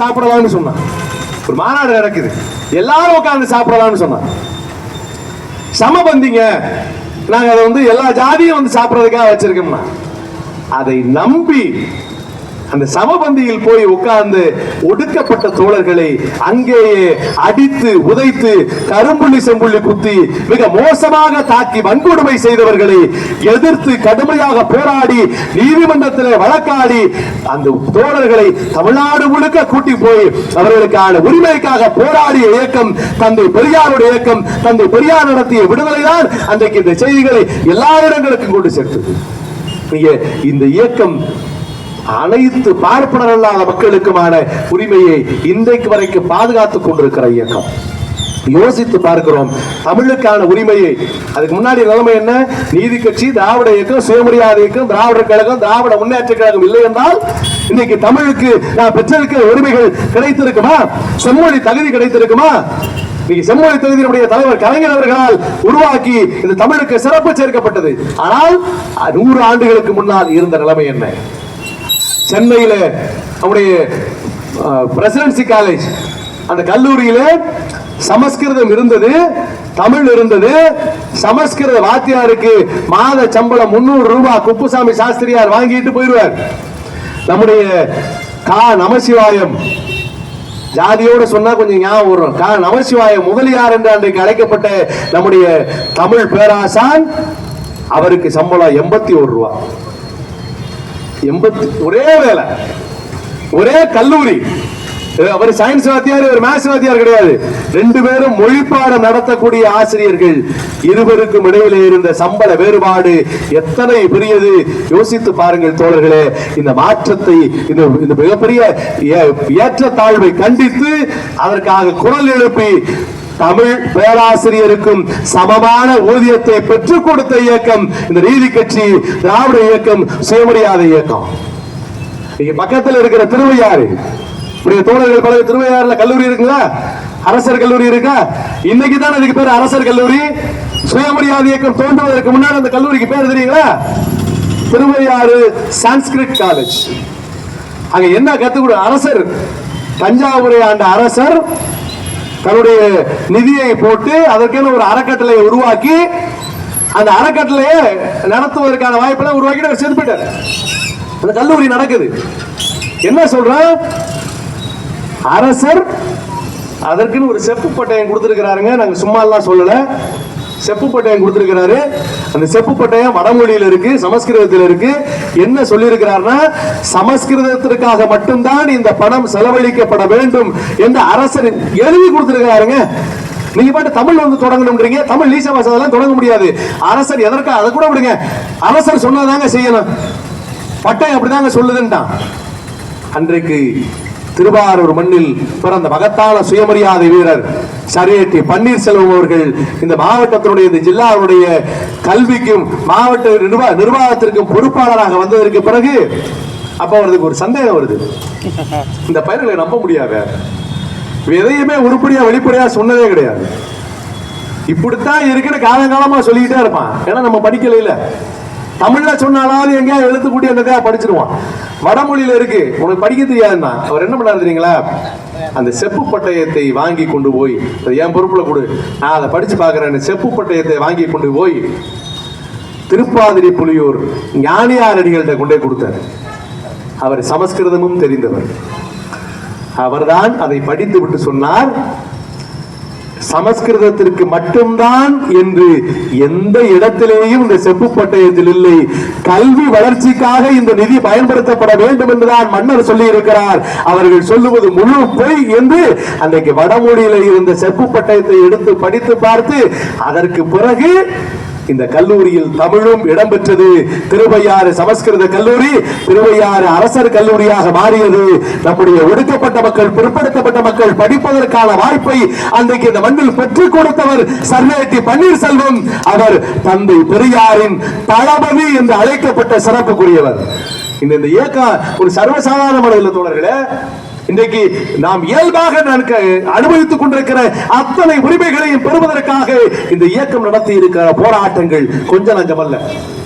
சாப்பிடலாம்னு சொன்னான் ஒரு மாநாடு நடக்குது. எல்லாரும் உட்கார்ந்து சாப்பிடலாம்னு சொன்னான் சமபந்திங்க நாங்க அதை வந்து எல்லா ஜாதியும் வந்து சாப்பிடுறதுக்காக வச்சிருக்கோம்னா. அதை நம்பி அந்த சமபந்தியில் போய் உட்கார்ந்து ஒடுக்கப்பட்ட தோழர்களை அங்கேயே அடித்து உதைத்து கரும்புள்ளி செம்புள்ளி குத்தி மிக மோசமாக தாக்கி வன்கொடுமை செய்தவர்களை எதிர்த்து கடுமையாக போராடி நீதிமன்றத்தில் வழக்காடி அந்த தோழர்களை தமிழ்நாடு முழுக்க கூட்டி போய் அவர்களுக்கான உரிமைக்காக போராடிய இயக்கம் தந்தை பெரியாருடைய இயக்கம் தந்தை பெரியார் நடத்திய விடுதலை தான் அன்றைக்கு இந்த செய்திகளை எல்லா இடங்களுக்கும் கொண்டு சேர்த்தது இந்த இயக்கம் அனைத்து பார்ப்பனர் அல்லாத மக்களுக்குமான உரிமையை இன்றைக்கு வரைக்கும் பாதுகாத்துக் கொண்டிருக்கிற இயக்கம். யோசித்து பார்க்கிறோம் தமிழுக்கான உரிமையை. அதுக்கு முன்னாடி நிலைமை என்ன? நீதி கட்சி திராவிட இயக்கம் சுயமரியாதை இயக்கம் திராவிடர் கழகம் திராவிட முன்னேற்ற கழகம் இல்லை என்றால் இன்னைக்கு தமிழுக்கு நான் பெற்றிருக்கிற உரிமைகள் கிடைத்திருக்குமா? செம்மொழி தகுதி கிடைத்திருக்குமா? இன்னைக்கு செம்மொழி தொகுதியினுடைய தலைவர் கலைஞர் அவர்களால் உருவாக்கி இந்த தமிழுக்கு சிறப்பு சேர்க்கப்பட்டது. ஆனால் நூறு ஆண்டுகளுக்கு முன்னால் இருந்த நிலைமை என்ன? சென்னையில் நம்முடைய பிரசிடென்சி காலேஜ் அந்த கல்லூரியில் சமஸ்கிருதம் இருந்தது தமிழ் இருந்தது. சமஸ்கிருத வாத்தியாருக்கு மாத சம்பளம் முன்னூறு ரூபாய் குப்புசாமி சாஸ்திரியார் வாங்கிட்டு போயிடுவார். நம்முடைய கா. நமசிவாயம். ஜாதியோட சொன்னா கொஞ்சம் ஞாபகம் வரும். கா. நமசிவாயம் முதலியார் என்று அன்றைக்கு அழைக்கப்பட்ட நம்முடைய தமிழ் பேராசான் அவருக்கு சம்பளம் எண்பத்தி ஒரு ரூபாய் எண்பத்தி ஒரே வேலை. ஒரே கல்லூரி. அவர் சயின்ஸ் வாத்தியார் இவர் மேத்ஸ் வாத்தியார் கிடையாது. ரெண்டு பேரும் மொழிப்பாடம் நடத்தக்கூடிய ஆசிரியர்கள். இருவருக்கும் இடையிலே இருந்த சம்பள வேறுபாடு எத்தனை பெரியது? யோசித்து பாருங்கள் தோழர்களே இந்த மாற்றத்தை இந்த இந்த மிகப்பெரிய ஏ- ஏற்றத்தாழ்வை கண்டித்து அதற்காக குரல் எழுப்பி தமிழ் பேராசிரியருக்கும் சமமான ஊதியத்தை பெற்றுக் கொடுத்த இயக்கம் இந்த நீதி கட்சி திராவிட இயக்கம் சுயமரியாதை இயக்கம். இங்க பக்கத்துல இருக்கிற திருவையாறு. இப்படி தோழர்கள் பல திருவையாறுல கல்லூரி இருக்குங்களா? அரசர் கல்லூரி இருக்கா? இன்னைக்கு தான் இதுக்கு பேர் அரசர் கல்லூரி? சுயமரியாதை இயக்கம் தோன்றுவதற்கு முன்னாடி அந்த கல்லூரிக்கு பேர் தெரியுங்களா? திருவையாறு சான்ஸ்கிரிட் காலேஜ் அங்க என்ன கத்துக்கூட அரசர் தஞ்சாவூரை ஆண்ட அரசர் தன்னுடைய நிதியை போட்டு அதற்கென ஒரு அறக்கட்டளையை உருவாக்கி அந்த அறக்கட்டளையை நடத்துவதற்கான வாய்ப்பெல்லாம் உருவாக்கிட்டு அவர் செத்து போயிட்டார். அந்த கல்லூரி நடக்குது. என்ன சொல்றான்? அரசர் அதற்குன்னு ஒரு செப்பு பட்டயம் கொடுத்துருக்கிறாருங்க. நாங்கள் சும்மா எல்லாம் சொல்லலை. செப்பு பட்டயம் கொடுத்துருக்கிறாரு. அந்த செப்பு பட்டயம் வடமொழியில் இருக்கு சமஸ்கிருதத்தில் இருக்கு. என்ன சொல்லியிருக்கிறார்னா சமஸ்கிருதத்திற்காக மட்டும்தான் இந்த பணம் செலவழிக்கப்பட வேண்டும் என்று அரசர் எழுதி கொடுத்திருக்கிறாருங்க. நீங்க பாட்டு தமிழ் வந்து தொடங்கணும்ன்றீங்க தமிழ் லீச பாசதெல்லாம் தொடங்க முடியாது. அரசர் எதற்காக அதை கூட விடுங்க. அரசர் சொன்னாதாங்க செய்யணும். பட்டயம் அப்படிதாங்க சொல்லுதுன்ட்டான். அன்றைக்கு திருவாரூர் மண்ணில் பிறந்த மகத்தான சுயமரியாதை வீரர் சரியட்டி பன்னீர்செல்வம் அவர்கள் இந்த மாவட்டத்தினுடைய இந்த ஜில்லாவுடைய கல்விக்கும் மாவட்ட நிர்வா நிர்வாகத்திற்கும் பொறுப்பாளராக வந்ததற்கு பிறகு அப்ப அவருக்கு ஒரு சந்தேகம் வருது. இந்த பயிர்களை நம்ப முடியாத. எதையுமே உருப்படியா வெளிப்படையா சொன்னதே கிடையாது. இப்படித்தான் இருக்குன்னு காலங்காலமா சொல்லிக்கிட்டே இருப்பான். ஏன்னா நம்ம படிக்கல இல்லை தமிழ்ல சொன்னாலாவது எங்கேயா எழுத்து கூட்டி அந்த படிச்சிருவான். வடமொழியில இருக்கு. உனக்கு படிக்க தெரியாதுன்னா அவர் என்ன பண்ணாரு தெரியுங்களா? அந்த செப்பு பட்டயத்தை வாங்கி கொண்டு போய் அதை என் பொறுப்புல கொடு. நான் அதை படிச்சு பாக்குறேன் செப்பு பட்டயத்தை வாங்கி கொண்டு போய் திருப்பாதிரி புலியூர் ஞானியாரடிகள்கிட்ட கொண்டே கொடுத்தார். அவர் சமஸ்கிருதமும் தெரிந்தவர். அவர்தான் அதை படித்து விட்டு சொன்னார். சமஸ்கிருதத்திற்கு மட்டும்தான் என்று எந்த இடத்திலேயும் இந்த செப்பு பட்டயத்தில் இல்லை. கல்வி வளர்ச்சிக்காக இந்த நிதி பயன்படுத்தப்பட வேண்டும் என்றுதான் மன்னர் சொல்லி இருக்கிறார் அவர்கள் சொல்லுவது முழு பொய் என்று அன்றைக்கு வடமொழியில் இருந்த செப்பு பட்டயத்தை எடுத்து படித்து பார்த்து அதற்கு பிறகு இந்த கல்லூரியில் தமிழும் இடம்பெற்றது. திருவையாறு சமஸ்கிருத கல்லூரி திருவையாறு அரசர் கல்லூரியாக மாறியது. நம்முடைய ஒடுக்கப்பட்ட மக்கள் பிற்படுத்தப்பட்ட மக்கள் படிப்பதற்கான வாய்ப்பை அன்றைக்கு இந்த மண்ணில் பெற்றுக் கொடுத்தவர் சர்வேட்டி பன்னீர்செல்வம். அவர் தந்தை பெரியாரின் தளபதி என்று அழைக்கப்பட்ட சிறப்புக்குரியவர். இந்த இயக்கம் ஒரு சர்வசாதாரண முறையில் தோழர்களே இன்றைக்கு நாம் இயல்பாக அனுபவித்துக் கொண்டிருக்கிற அத்தனை உரிமைகளையும் பெறுவதற்காக இந்த இயக்கம் நடத்தி இருக்கிற போராட்டங்கள் கொஞ்சம் நஞ்சமல்ல.